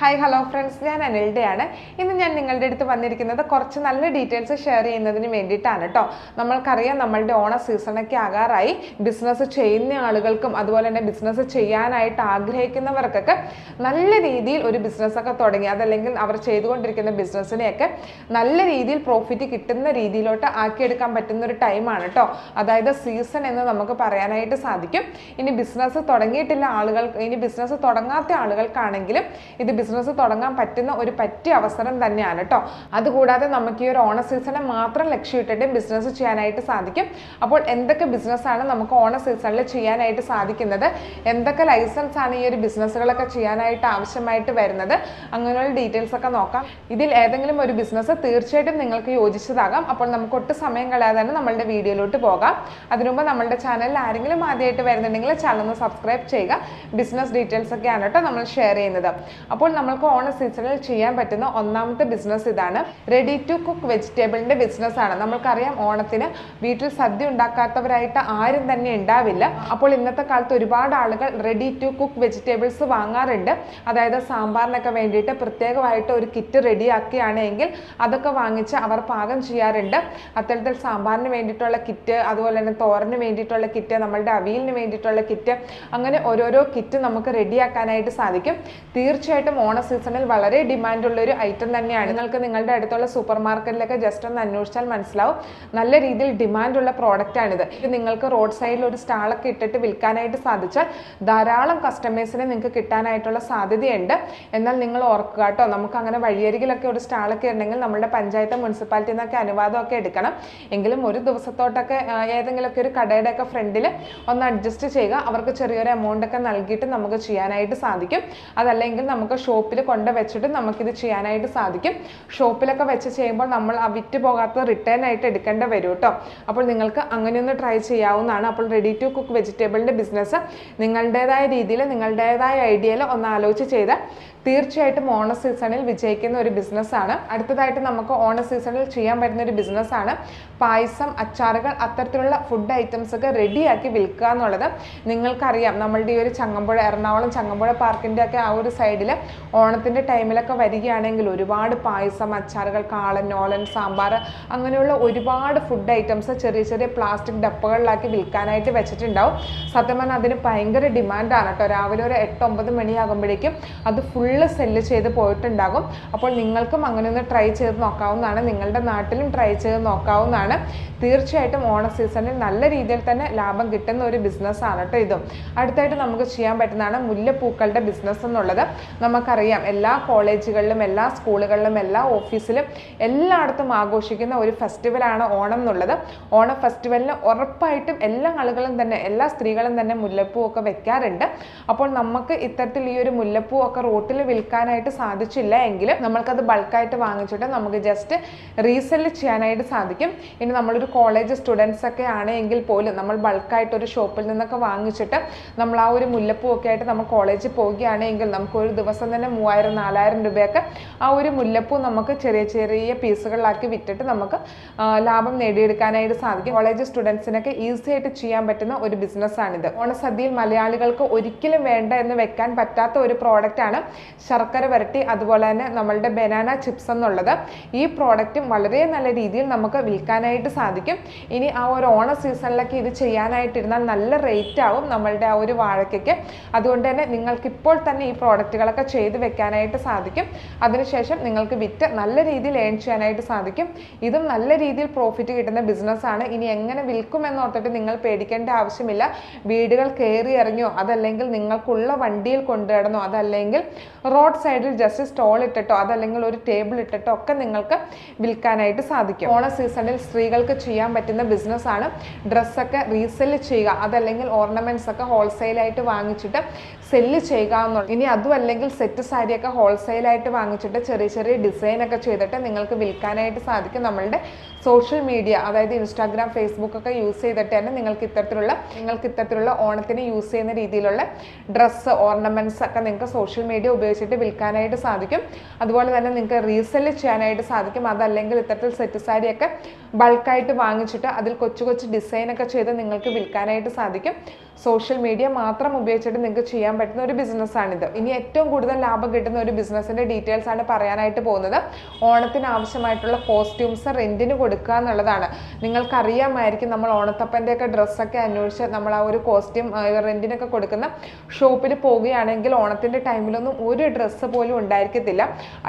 Hi hello friends ഞാൻ അനിൽഡയാണ്. ഇന്ന് ഞാൻ നിങ്ങളുടെ അടുത്ത് വന്നിരിക്കുന്നത് കുറച്ച് നല്ല ഡീറ്റെയിൽസ് ഷെയർ ചെയ്യുന്നതിന് വേണ്ടിയിട്ടാണ് കേട്ടോ നമ്മൾക്കറിയാം നമ്മളുടെ ഓണ സീസണൊക്കെ ആകാറായി. ബിസിനസ് ചെയ്യുന്ന ആളുകൾക്കും അതുപോലെ തന്നെ ബിസിനസ് ചെയ്യാനായിട്ട് ആഗ്രഹിക്കുന്നവർക്കൊക്കെ നല്ല രീതിയിൽ ഒരു ബിസിനസ്സൊക്കെ തുടങ്ങി. അതല്ലെങ്കിൽ അവർ ചെയ്തുകൊണ്ടിരിക്കുന്ന ബിസിനസ്സിനെയൊക്കെ നല്ല രീതിയിൽ പ്രോഫിറ്റ് കിട്ടുന്ന രീതിയിലോട്ട് ആക്കിയെടുക്കാൻ പറ്റുന്ന ഒരു ടൈമാണ് കേട്ടോ അതായത് സീസൺ എന്ന് നമുക്ക് പറയാനായിട്ട് സാധിക്കും. ഇനി ബിസിനസ് തുടങ്ങിയിട്ടില്ല ആളുകൾ ഇനി ബിസിനസ് തുടങ്ങാത്ത ആളുകൾക്കാണെങ്കിലും ഇത് ബിസിനസ് തുടങ്ങാൻ പറ്റുന്ന ഒരു പറ്റിയ അവസരം തന്നെയാണ് കേട്ടോ അതുകൂടാതെ നമുക്ക് ഈ ഒരു ഓണ സീസണെ മാത്രം ലക്ഷ്യമിട്ടിട്ട് ബിസിനസ് ചെയ്യാനായിട്ട് സാധിക്കും. അപ്പോൾ എന്തൊക്കെ ബിസിനസ്സാണ് നമുക്ക് ഓണ സീസണിൽ ചെയ്യാനായിട്ട് സാധിക്കുന്നത്? എന്തൊക്കെ ലൈസൻസ് ആണ് ഈ ഒരു ബിസിനസ്സുകളൊക്കെ ചെയ്യാനായിട്ട് ആവശ്യമായിട്ട് വരുന്നത്? അങ്ങനെയുള്ള ഡീറ്റെയിൽസ് ഒക്കെ നോക്കാം. ഇതിൽ ഏതെങ്കിലും ഒരു ബിസിനസ് തീർച്ചയായിട്ടും നിങ്ങൾക്ക് യോജിച്ചതാകാം. അപ്പോൾ നമുക്ക് ഒട്ടും സമയം കളയാതെ തന്നെ നമ്മളുടെ വീഡിയോയിലോട്ട് പോകാം. അതിനുമുമ്പ് നമ്മളുടെ ചാനലിൽ ആരെങ്കിലും ആദ്യമായിട്ട് വരുന്നുണ്ടെങ്കിൽ ചാനൽ ഒന്ന് സബ്സ്ക്രൈബ് ചെയ്യുക. ബിസിനസ് ഡീറ്റെയിൽസ് ഒക്കെയാണ് കേട്ടോ നമ്മൾ ഷെയർ ചെയ്യുന്നത്. അപ്പോൾ നമ്മൾക്ക് ഓണ സീസണിൽ ചെയ്യാൻ പറ്റുന്ന ഒന്നാമത്തെ ബിസിനസ് ഇതാണ് റെഡി ടു കുക്ക് വെജിറ്റബിളിന്റെ ബിസിനസ് ആണ്. നമ്മൾക്കറിയാം ഓണത്തിന് വീട്ടിൽ സദ്യ ഉണ്ടാക്കാത്തവരായിട്ട് ആരും തന്നെ ഉണ്ടാവില്ല. അപ്പോൾ ഇന്നത്തെ കാലത്ത് ഒരുപാട് ആളുകൾ റെഡി ടു കുക്ക് വെജിറ്റബിൾസ് വാങ്ങാറുണ്ട്. അതായത് സാമ്പാറിനൊക്കെ വേണ്ടിയിട്ട് പ്രത്യേകമായിട്ട് ഒരു കിറ്റ് റെഡിയാക്കുകയാണ് എങ്കിൽ അതൊക്കെ വാങ്ങിച്ച് അവർ പാകം ചെയ്യാറുണ്ട്. അത്തരത്തിൽ സാമ്പാറിന് വേണ്ടിയിട്ടുള്ള കിറ്റ് അതുപോലെ തന്നെ തോരന് വേണ്ടിയിട്ടുള്ള കിറ്റ് നമ്മളുടെ അവിയലിന് വേണ്ടിയിട്ടുള്ള കിറ്റ് അങ്ങനെ ഓരോരോ കിറ്റ് നമുക്ക് റെഡിയാക്കാനായിട്ട് സാധിക്കും. തീർച്ചയായിട്ടും ഓണ സീസണിൽ വളരെ ഡിമാൻഡ് ഉള്ള ഒരു ഐറ്റം തന്നെയാണ്. നിങ്ങൾക്ക് നിങ്ങളുടെ അടുത്തുള്ള സൂപ്പർ മാർക്കറ്റിലൊക്കെ ജസ്റ്റ് ഒന്ന് അന്വേഷിച്ചാൽ മനസ്സിലാവും. നല്ല രീതിയിൽ ഡിമാൻഡുള്ള പ്രോഡക്റ്റ് ആണിത് ഇത് നിങ്ങൾക്ക് റോഡ് സൈഡിൽ ഒരു സ്റ്റാളൊക്കെ ഇട്ടിട്ട് വിൽക്കാനായിട്ട് സാധിച്ചാൽ ധാരാളം കസ്റ്റമേഴ്സിനെ നിങ്ങൾക്ക് കിട്ടാനായിട്ടുള്ള സാധ്യതയുണ്ട്. എന്നാൽ നിങ്ങൾ ഓർക്കുക കേട്ടോ നമുക്ക് അങ്ങനെ വഴിയരികിലൊക്കെ ഒരു സ്റ്റാളൊക്കെ ഉണ്ടെങ്കിൽ നമ്മുടെ പഞ്ചായത്ത് മുനിസിപ്പാലിറ്റി നിന്നൊക്കെ അനുവാദമൊക്കെ എടുക്കണം. എങ്കിലും ഒരു ദിവസത്തോട്ടൊക്കെ ഏതെങ്കിലുമൊക്കെ ഒരു കടയുടെ ഒക്കെ ഫ്രണ്ടിൽ ഒന്ന് അഡ്ജസ്റ്റ് ചെയ്യുക. അവർക്ക് ചെറിയൊരു എമൗണ്ട് ഒക്കെ നൽകിയിട്ട് നമുക്ക് ചെയ്യാനായിട്ട് സാധിക്കും. അതല്ലെങ്കിൽ നമുക്ക് ഷോപ്പിൽ കൊണ്ട് വെച്ചിട്ട് നമുക്കിത് ചെയ്യാനായിട്ട് സാധിക്കും. ഷോപ്പിലൊക്കെ വെച്ച് ചെയ്യുമ്പോൾ നമ്മൾ ആ വിറ്റ് പോകാത്ത റിട്ടേൺ ആയിട്ട് എടുക്കേണ്ട വരും കേട്ടോ അപ്പോൾ നിങ്ങൾക്ക് അങ്ങനെയൊന്ന് ട്രൈ ചെയ്യാവുന്നതാണ്. അപ്പോൾ റെഡി ടു കുക്ക് വെജിറ്റബിളിന്റെ ബിസിനസ് നിങ്ങളുടേതായ രീതിയിൽ നിങ്ങളുടേതായ ഐഡിയയിൽ ഒന്ന് ആലോചിച്ച് ചെയ്താൽ തീർച്ചയായിട്ടും ഓണ സീസണിൽ വിജയിക്കുന്ന ഒരു ബിസിനസ്സാണ് അടുത്തതായിട്ട് നമുക്ക് ഓണ സീസണിൽ ചെയ്യാൻ പറ്റുന്ന ഒരു ബിസിനസ്സാണ് പായസം അച്ചാറുകൾ അത്തരത്തിലുള്ള ഫുഡ് ഐറ്റംസ് ഒക്കെ റെഡിയാക്കി വിൽക്കുക എന്നുള്ളത് നിങ്ങൾക്കറിയാം. നമ്മളുടെ ഈ ഒരു ചങ്ങമ്പുഴ എറണാകുളം ചങ്ങമ്പുഴ പാർക്കിന്റെ ഒക്കെ ആ ഒരു സൈഡിൽ ഓണത്തിന്റെ ടൈമിലൊക്കെ വരികയാണെങ്കിൽ ഒരുപാട് പായസം അച്ചാറുകൾ കാളൻ ഓലൻ സാമ്പാർ അങ്ങനെയുള്ള ഒരുപാട് ഫുഡ് ഐറ്റംസ് ചെറിയ ചെറിയ പ്ലാസ്റ്റിക് ഡപ്പകളിലാക്കി വിൽക്കാനായിട്ട് വെച്ചിട്ടുണ്ടാവും. സത്യം പറഞ്ഞാൽ അതിന് ഭയങ്കര ഡിമാൻഡാണ് കേട്ടോ. രാവിലെ ഒരു എട്ട് ഒമ്പത് മണിയാകുമ്പോഴേക്കും അത് ഫുള്ള് സെല്ല് ചെയ്ത് പോയിട്ടുണ്ടാകും. അപ്പോൾ നിങ്ങൾക്കും അങ്ങനെ ഒന്ന് ട്രൈ ചെയ്ത് നോക്കാവുന്നതാണ്. നിങ്ങളുടെ നാട്ടിലും ട്രൈ ചെയ്ത് നോക്കാവുന്നതാണ്. തീർച്ചയായിട്ടും ഓണ സീസണിൽ നല്ല രീതിയിൽ തന്നെ ലാഭം കിട്ടുന്ന ഒരു ബിസിനസ്സാണ് കേട്ടോ ഇതും. അടുത്തായിട്ട് നമുക്ക് ചെയ്യാൻ പറ്റുന്നതാണ് മുല്ലപ്പൂക്കളുടെ ബിസിനസ് എന്നുള്ളത്. നമുക്കറിയാം എല്ലാ കോളേജുകളിലും എല്ലാ സ്കൂളുകളിലും എല്ലാ ഓഫീസിലും എല്ലായിടത്തും ആഘോഷിക്കുന്ന ഒരു ഫെസ്റ്റിവലാണ് ഓണം എന്നുള്ളത്. ഓണം ഫെസ്റ്റിവലിന് ഉറപ്പായിട്ടും എല്ലാ ആളുകളും തന്നെ എല്ലാ സ്ത്രീകളും തന്നെ മുല്ലപ്പൂ ഒക്കെ വെക്കാറുണ്ട്. അപ്പോൾ നമുക്ക് ഇത്തരത്തിൽ ഈ ഒരു മുല്ലപ്പൂ ഒക്കെ റോട്ടിൽ വിൽക്കാനായിട്ട് സാധിച്ചില്ല എങ്കിൽ നമ്മൾക്കത് ബൾക്കായിട്ട് വാങ്ങിച്ചിട്ട് നമുക്ക് ജസ്റ്റ് റീസെൽ ചെയ്യാനായിട്ട് സാധിക്കും. ഇനി നമ്മളൊരു കോളേജ് സ്റ്റുഡൻസ് ഒക്കെ ആണെങ്കിൽ പോലും നമ്മൾ ബൾക്കായിട്ട് ഒരു ഷോപ്പിൽ നിന്നൊക്കെ വാങ്ങിച്ചിട്ട് നമ്മൾ ആ ഒരു മുല്ലപ്പൂ ഒക്കെ ആയിട്ട് നമ്മൾ കോളേജിൽ പോവുകയാണെങ്കിൽ നമുക്ക് ഒരു ദിവസം തന്നെ മൂവായിരം നാലായിരം രൂപയൊക്കെ ആ ഒരു മുല്ലപ്പൂ നമുക്ക് ചെറിയ ചെറിയ പീസുകളിലാക്കി വിറ്റിട്ട് നമുക്ക് ലാഭം നേടിയെടുക്കാനായിട്ട് സാധിക്കും. കോളേജ് സ്റ്റുഡൻസിനൊക്കെ ഈസി ആയിട്ട് ചെയ്യാൻ പറ്റുന്ന ഒരു ബിസിനസ്സാണിത് ഓണസദ്യയിൽ മലയാളികൾക്ക് ഒരിക്കലും വേണ്ട എന്ന് വെക്കാൻ പറ്റാത്ത ഒരു പ്രോഡക്റ്റാണ് ശർക്കര വരട്ടി അതുപോലെ തന്നെ നമ്മളുടെ ബനാന ചിപ്സ് എന്നുള്ളത് ഈ പ്രോഡക്റ്റും വളരെ നല്ല രീതിയിൽ നമുക്ക് വിൽക്കാനായിട്ട് സാധിക്കും. ഇനി ആ ഒരു ഓണ സീസണിലൊക്കെ ഇത് ചെയ്യാനായിട്ടിരുന്നാൽ നല്ല റേറ്റ് ആവും നമ്മളുടെ ആ ഒരു വാഴക്കയ്ക്ക് അതുകൊണ്ട് തന്നെ നിങ്ങൾക്ക് ഇപ്പോൾ തന്നെ ഈ പ്രോഡക്റ്റുകളൊക്കെ ചെയ്ത് വെക്കാനായിട്ട് സാധിക്കും. അതിനുശേഷം നിങ്ങൾക്ക് വിറ്റ് നല്ല രീതിയിൽ ഏൺ ചെയ്യാനായിട്ട് സാധിക്കും. ഇതും നല്ല രീതിയിൽ പ്രോഫിറ്റ് കിട്ടുന്ന ബിസിനസ്സാണ് ഇനി എങ്ങനെ വിൽക്കുമെന്നോർത്തിട്ട് നിങ്ങൾ പേടിക്കേണ്ട ആവശ്യമില്ല. വീടുകൾ കയറി ഇറങ്ങിയോ അതല്ലെങ്കിൽ നിങ്ങൾക്കുള്ള വണ്ടിയിൽ കൊണ്ടുവരണോ അതല്ലെങ്കിൽ റോഡ് സൈഡിൽ ജസ്റ്റ് സ്റ്റോൾ ഇട്ടിട്ടോ അതല്ലെങ്കിൽ ഒരു ടേബിൾ ഇട്ടിട്ടോ ഒക്കെ നിങ്ങൾക്ക് വിൽക്കാനായിട്ട് സാധിക്കും. ഓണ സീസണിൽ സ്ത്രീകൾക്ക് ചെയ്യാൻ പറ്റുന്ന ബിസിനസ്സാണ് ഡ്രസ്സൊക്കെ റീസെൽ ചെയ്യുക. അതല്ലെങ്കിൽ ഓർണമെന്റ്സ് ഒക്കെ ഹോൾസെയിലായിട്ട് വാങ്ങിച്ചിട്ട് സെല്ല് ചെയ്യുക എന്നുള്ളത്. ഇനി അതും അല്ലെങ്കിൽ സെറ്റ് സാരിയൊക്കെ ഹോൾസെയിലായിട്ട് വാങ്ങിച്ചിട്ട് ചെറിയ ചെറിയ ഡിസൈൻ ഒക്കെ ചെയ്തിട്ട് നിങ്ങൾക്ക് വിൽക്കാനായിട്ട് സാധിക്കും നമ്മളുടെ സോഷ്യൽ മീഡിയ അതായത് ഇൻസ്റ്റാഗ്രാം ഫേസ്ബുക്ക് ഒക്കെ യൂസ് ചെയ്തിട്ട് തന്നെ നിങ്ങൾക്ക് ഇത്തരത്തിലുള്ള നിങ്ങൾക്ക് ഇത്തരത്തിലുള്ള ഓണത്തിന് യൂസ് ചെയ്യുന്ന രീതിയിലുള്ള ഡ്രസ്സ് ഓർണമെന്റ്സ് ഒക്കെ നിങ്ങൾക്ക് സോഷ്യൽ മീഡിയ ഉപയോഗിച്ചിട്ട് വിൽക്കാനായിട്ട് സാധിക്കും. അതുപോലെ തന്നെ നിങ്ങൾക്ക് റീസെൽ ചെയ്യാനായിട്ട് സാധിക്കും. അതല്ലെങ്കിൽ ഇത്തരത്തിൽ സെറ്റ് സാരിയൊക്കെ ബൾക്കായിട്ട് വാങ്ങിച്ചിട്ട് അതിൽ കൊച്ചു കൊച്ചു ഡിസൈനൊക്കെ ചെയ്ത് നിങ്ങൾക്ക് വിൽക്കാനായിട്ട് സാധിക്കും. സോഷ്യൽ മീഡിയ മാത്രം ഉപയോഗിച്ചിട്ട് നിങ്ങൾക്ക് ചെയ്യാൻ പറ്റുന്ന ഒരു ബിസിനസ്സാണിത് ഇനി ഏറ്റവും കൂടുതൽ ലാഭം കിട്ടുന്ന ഒരു ബിസിനസ്സിന്റെ ഡീറ്റെയിൽസ് ആണ് പറയാനായിട്ട് പോകുന്നത്. ഓണത്തിന് ആവശ്യമായിട്ടുള്ള കോസ്റ്റ്യൂംസ് റെന്റിന് കൊടുക്കുക എന്നുള്ളതാണ്. നിങ്ങൾക്കറിയാമായിരിക്കും നമ്മൾ ഓണത്തപ്പന്റെ ഒക്കെ ഡ്രസ്സൊക്കെ അന്വേഷിച്ച് നമ്മൾ ആ ഒരു കോസ്റ്റ്യൂം റെന്റിനൊക്കെ കൊടുക്കുന്ന ഷോപ്പിൽ പോവുകയാണെങ്കിൽ ഓണത്തിന്റെ ടൈമിലൊന്നും ഒരു ഡ്രസ്സ് പോലും ഉണ്ടായിരിക്കത്തില്ല.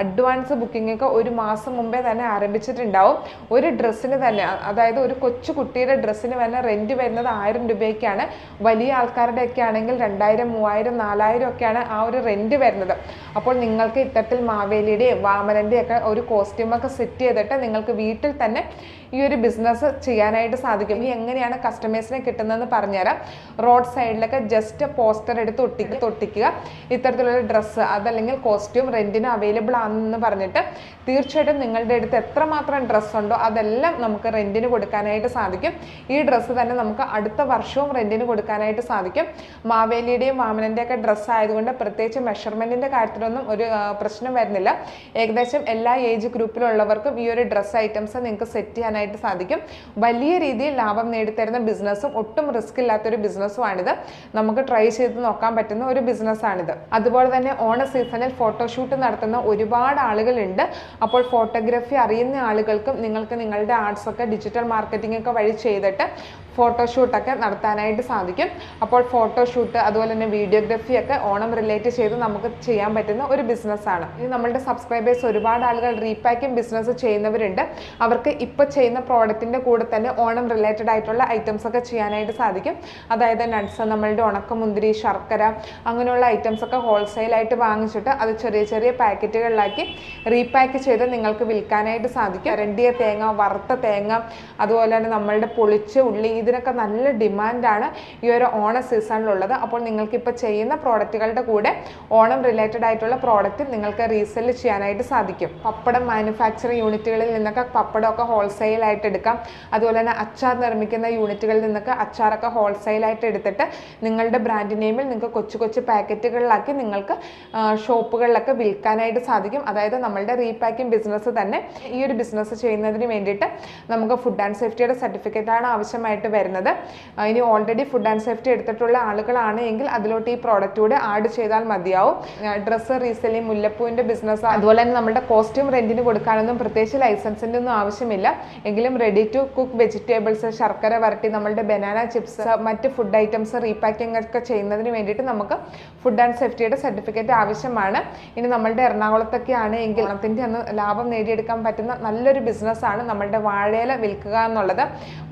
അഡ്വാൻസ് ബുക്കിംഗ് ഒരു മാസം മുമ്പേ തന്നെ ആരംഭിച്ചിട്ടുണ്ടാവും. ഒരു ഡ്രസ്സിന് തന്നെ അതായത് ഒരു കൊച്ചു കുട്ടിയുടെ ഡ്രസ്സിന് തന്നെ റെന്റ് വരുന്നത് ആയിരം രൂപയ്ക്കാണ്. വലിയ ആൾക്കാരുടെ ഒക്കെ ആണെങ്കിൽ രണ്ടായിരം മൂവായിരം നാലായിരം ഒക്കെയാണ് ആ ഒരു റെന്റ് വരുന്നത്. അപ്പോൾ നിങ്ങൾക്ക് ഇത്തരത്തിൽ മാവേലിയുടെയും വാമനന്റെയും ഒക്കെ ഒരു കോസ്റ്റ്യൂം ഒക്കെ സെറ്റ് ചെയ്തിട്ട് നിങ്ങൾക്ക് വീട്ടിൽ തന്നെ ഈ ഒരു ബിസിനസ് ചെയ്യാനായിട്ട് സാധിക്കും. ഈ എങ്ങനെയാണ് കസ്റ്റമേഴ്സിനെ കിട്ടുന്നതെന്ന് പറഞ്ഞുതരാം. റോഡ് സൈഡിലൊക്കെ ജസ്റ്റ് പോസ്റ്റർ എടുത്ത് ഒട്ടിക്ക് തൊട്ടിക്കുക ഇത്തരത്തിലുള്ള ഡ്രസ്സ് അതല്ലെങ്കിൽ കോസ്റ്റ്യൂം റെന്റിന് അവൈലബിൾ ആണെന്ന് പറഞ്ഞിട്ട് തീർച്ചയായിട്ടും നിങ്ങളുടെ അടുത്ത് എത്രമാത്രം ഡ്രസ്സ് ഉണ്ടോ അതെല്ലാം നമുക്ക് റെന്റിന് കൊടുക്കാനായിട്ട് സാധിക്കും. ഈ ഡ്രസ്സ് തന്നെ നമുക്ക് അടുത്ത വർഷവും റെന്റിന് കൊടുക്കാനായിട്ട് സാധിക്കും. മാവേലിയുടെയും വാമനന്റെ ഒക്കെ ഡ്രസ്സ് ആയതുകൊണ്ട് പ്രത്യേകിച്ച് മെഷർമെന്റിന്റെ കാര്യത്തിലൊന്നും ഒരു പ്രശ്നം വരുന്നില്ല. ഏകദേശം എല്ലാ ഏജ് ഗ്രൂപ്പിലുള്ളവർക്കും ഈ ഒരു ഡ്രസ്സ് ഐറ്റംസ് നിങ്ങൾക്ക് സെറ്റ് ചെയ്യാനായിട്ട് സാധിക്കും. വലിയ രീതിയിൽ ലാഭം നേടിത്തരുന്ന ബിസിനസ്സും ഒട്ടും റിസ്ക് ഇല്ലാത്തൊരു ബിസിനസ്സുമാണിത് നമുക്ക് ട്രൈ ചെയ്ത് നോക്കാൻ പറ്റുന്ന ഒരു ബിസിനസ്സാണിത് അതുപോലെ തന്നെ ഓണ സീസണിൽ ഫോട്ടോഷൂട്ട് നടത്തുന്ന ഒരുപാട് ആളുകളുണ്ട്. അപ്പോൾ ഫോട്ടോഗ്രാഫി അറിയുന്ന ആളുകൾക്കും നിങ്ങൾക്ക് നിങ്ങളുടെ ആർട്സ് ഒക്കെ ഡിജിറ്റൽ മാർക്കറ്റിംഗ് ഒക്കെ വഴി ചെയ്തിട്ട് ഫോട്ടോഷൂട്ടൊക്കെ നടത്താനായിട്ട് സാധിക്കും. അപ്പോൾ ഫോട്ടോഷൂട്ട് അതുപോലെ തന്നെ വീഡിയോഗ്രഫി ഒക്കെ ഓണം റിലേറ്റ് ചെയ്ത് നമുക്ക് ചെയ്യാൻ പറ്റുന്ന ഒരു ബിസിനസ്സാണ് ഇനി നമ്മളുടെ സബ്സ്ക്രൈബേഴ്സ് ഒരുപാട് ആളുകൾ റീപാക്കിംഗ് ബിസിനസ് ചെയ്യുന്നവരുണ്ട്. അവർക്ക് ഇപ്പോൾ ചെയ്യുന്ന പ്രോഡക്റ്റിന്റെ കൂടെ തന്നെ ഓണം റിലേറ്റഡ് ആയിട്ടുള്ള ഐറ്റംസ് ഒക്കെ ചെയ്യാനായിട്ട് സാധിക്കും. അതായത് നട്ട്സ് നമ്മളുടെ ഉണക്കമുന്തിരി ശർക്കര അങ്ങനെയുള്ള ഐറ്റംസ് ഒക്കെ ഹോൾസെയിലായിട്ട് വാങ്ങിച്ചിട്ട് അത് ചെറിയ ചെറിയ പാക്കറ്റുകളിലാക്കി റീപാക്ക് ചെയ്ത് നിങ്ങൾക്ക് വിൽക്കാനായിട്ട് സാധിക്കും. രണ്ടിയ തേങ്ങ വറുത്ത തേങ്ങ അതുപോലെ തന്നെ നമ്മളുടെ പൊളിച്ച ഉള്ളി ഇതിനൊക്കെ നല്ല ഡിമാൻഡാണ് ഈ ഓണ സീസണിലുള്ളത്. അപ്പോൾ നിങ്ങൾക്ക് ഇപ്പോൾ ചെയ്യുന്ന പ്രോഡക്റ്റുകളുടെ കൂടെ ഓണം റിലേറ്റഡ് ആയിട്ടുള്ള പ്രോഡക്റ്റ് നിങ്ങൾക്ക് റീസെൽ ചെയ്യാനായിട്ട് സാധിക്കും. പപ്പടം മാനുഫാക്ചറിങ് യൂണിറ്റുകളിൽ നിന്നൊക്കെ പപ്പടമൊക്കെ ഹോൾസെയിലായിട്ട് എടുക്കാം. അതുപോലെ തന്നെ അച്ചാർ നിർമ്മിക്കുന്ന യൂണിറ്റുകളിൽ നിന്നൊക്കെ അച്ചാറൊക്കെ ഹോൾസെയിലായിട്ട് എടുത്തിട്ട് നിങ്ങളുടെ ബ്രാൻഡ് നെയിമിൽ നിങ്ങൾക്ക് കൊച്ചു കൊച്ചു പാക്കറ്റുകളിലാക്കി നിങ്ങൾക്ക് ഷോപ്പുകളിലൊക്കെ വിൽക്കാനായിട്ട് സാധിക്കും. അതായത് നമ്മളുടെ റീപാക്കിംഗ് ബിസിനസ് തന്നെ ഈ ഒരു ബിസിനസ് ചെയ്യുന്നതിന് വേണ്ടിയിട്ട് നമുക്ക് ഫുഡ് ആൻഡ് സേഫ്റ്റിയുടെ സർട്ടിഫിക്കറ്റാണ് ആവശ്യമായിട്ട് വരുന്നത്. ഇനി ഓൾറെഡി ഫുഡ് ആൻഡ് സേഫ്റ്റി എടുത്തിട്ടുള്ള ആളുകളാണ് എങ്കിൽ അതിലോട്ട് ഈ പ്രോഡക്റ്റ് കൂടെ ആഡ് ചെയ്താൽ മതിയാവും. ഡ്രസ്സ് റീസെല്ലിംഗ് മുല്ലപ്പൂവിന്റെ ബിസിനസ് അതുപോലെ തന്നെ നമ്മുടെ കോസ്റ്റ്യൂം റെന്റിന് കൊടുക്കാനൊന്നും പ്രത്യേകിച്ച് ലൈസൻസിന്റെ ഒന്നും ആവശ്യമില്ല. എങ്കിലും റെഡി ടു കുക്ക് വെജിറ്റബിൾസ് ശർക്കര വരട്ടി നമ്മളുടെ ബനാന ചിപ്സ് മറ്റ് ഫുഡ് ഐറ്റംസ് റീപാക്കിംഗ് ഒക്കെ ചെയ്യുന്നതിന് വേണ്ടിയിട്ട് നമുക്ക് ഫുഡ് ആൻഡ് സേഫ്റ്റിയുടെ സർട്ടിഫിക്കറ്റ് ആവശ്യമാണ്. ഇനി നമ്മളുടെ എറണാകുളത്തൊക്കെ ആണ് എങ്കിൽ അതിന്റെ അന്ന് ലാഭം നേടിയെടുക്കാൻ പറ്റുന്ന നല്ലൊരു ബിസിനസ്സാണ് നമ്മളുടെ വാഴയില വിൽക്കുക എന്നുള്ളത്.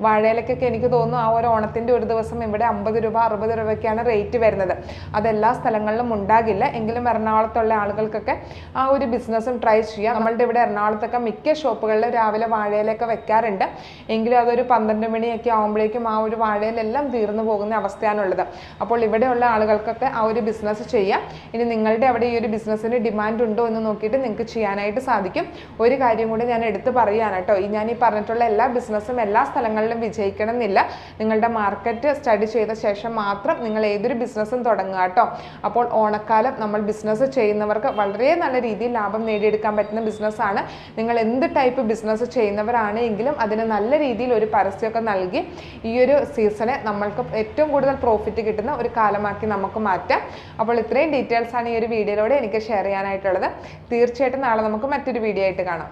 വാഴയിലക്കൊക്കെ എനിക്ക് തോന്നുന്നു ആ ഒരു ഓണത്തിന്റെ ഒരു ദിവസം ഇവിടെ അമ്പത് രൂപ അറുപത് രൂപയ്ക്കാണ് റേറ്റ് വരുന്നത്. അതെല്ലാ സ്ഥലങ്ങളിലും ഉണ്ടാകില്ല. എങ്കിലും എറണാകുളത്തുള്ള ആളുകൾക്കൊക്കെ ആ ഒരു ബിസിനസ്സും ട്രൈ ചെയ്യാം. നമ്മളുടെ ഇവിടെ എറണാകുളത്തൊക്കെ മിക്ക ഷോപ്പുകളിലും രാവിലെ വാഴയിലൊക്കെ വെക്കാറുണ്ട്. എങ്കിലും അതൊരു പന്ത്രണ്ട് മണിയൊക്കെ ആകുമ്പോഴേക്കും ആ ഒരു വാഴയിലെല്ലാം തീർന്നു പോകുന്ന അവസ്ഥയാണുള്ളത്. അപ്പോൾ ഇവിടെയുള്ള ആളുകൾക്കൊക്കെ ആ ഒരു ബിസിനസ് ചെയ്യാം. ഇനി നിങ്ങളുടെ അവിടെ ഈ ഒരു ബിസിനസ്സിന് ഡിമാൻഡ് ഉണ്ടോ എന്ന് നോക്കിയിട്ട് നിങ്ങൾക്ക് ചെയ്യാനായിട്ട് സാധിക്കും. ഒരു കാര്യം കൂടി ഞാൻ എടുത്തു പറയുകയാണ് കേട്ടോ. ഈ ഞാൻ ഈ പറഞ്ഞിട്ടുള്ള എല്ലാ ബിസിനസ്സും എല്ലാ സ്ഥലങ്ങളിലും വിജയിക്കണം എന്നില്ല നിങ്ങളുടെ മാർക്കറ്റ് സ്റ്റഡി ചെയ്ത ശേഷം മാത്രം നിങ്ങൾ ഏതൊരു ബിസിനസ്സും തുടങ്ങുക കേട്ടോ. അപ്പോൾ ഓണക്കാലം നമ്മൾ ബിസിനസ് ചെയ്യുന്നവർക്ക് വളരെ നല്ല രീതിയിൽ ലാഭം നേടിയെടുക്കാൻ പറ്റുന്ന ബിസിനസ്സാണ് നിങ്ങൾ എന്ത് ടൈപ്പ് ബിസിനസ് ചെയ്യുന്നവരാണ് എങ്കിലും അതിന് നല്ല രീതിയിൽ ഒരു പരസ്യമൊക്കെ നൽകി ഈ ഒരു സീസണെ നമ്മൾക്ക് ഏറ്റവും കൂടുതൽ പ്രോഫിറ്റ് കിട്ടുന്ന ഒരു കാലമാക്കി നമുക്ക് മാറ്റാം. അപ്പോൾ ഇത്രയും ഡീറ്റെയിൽസാണ് ഈ ഒരു വീഡിയോയിലൂടെ എനിക്ക് ഷെയർ ചെയ്യാനായിട്ടുള്ളത്. തീർച്ചയായിട്ടും നാളെ നമുക്ക് മറ്റൊരു വീഡിയോ ആയിട്ട് കാണാം.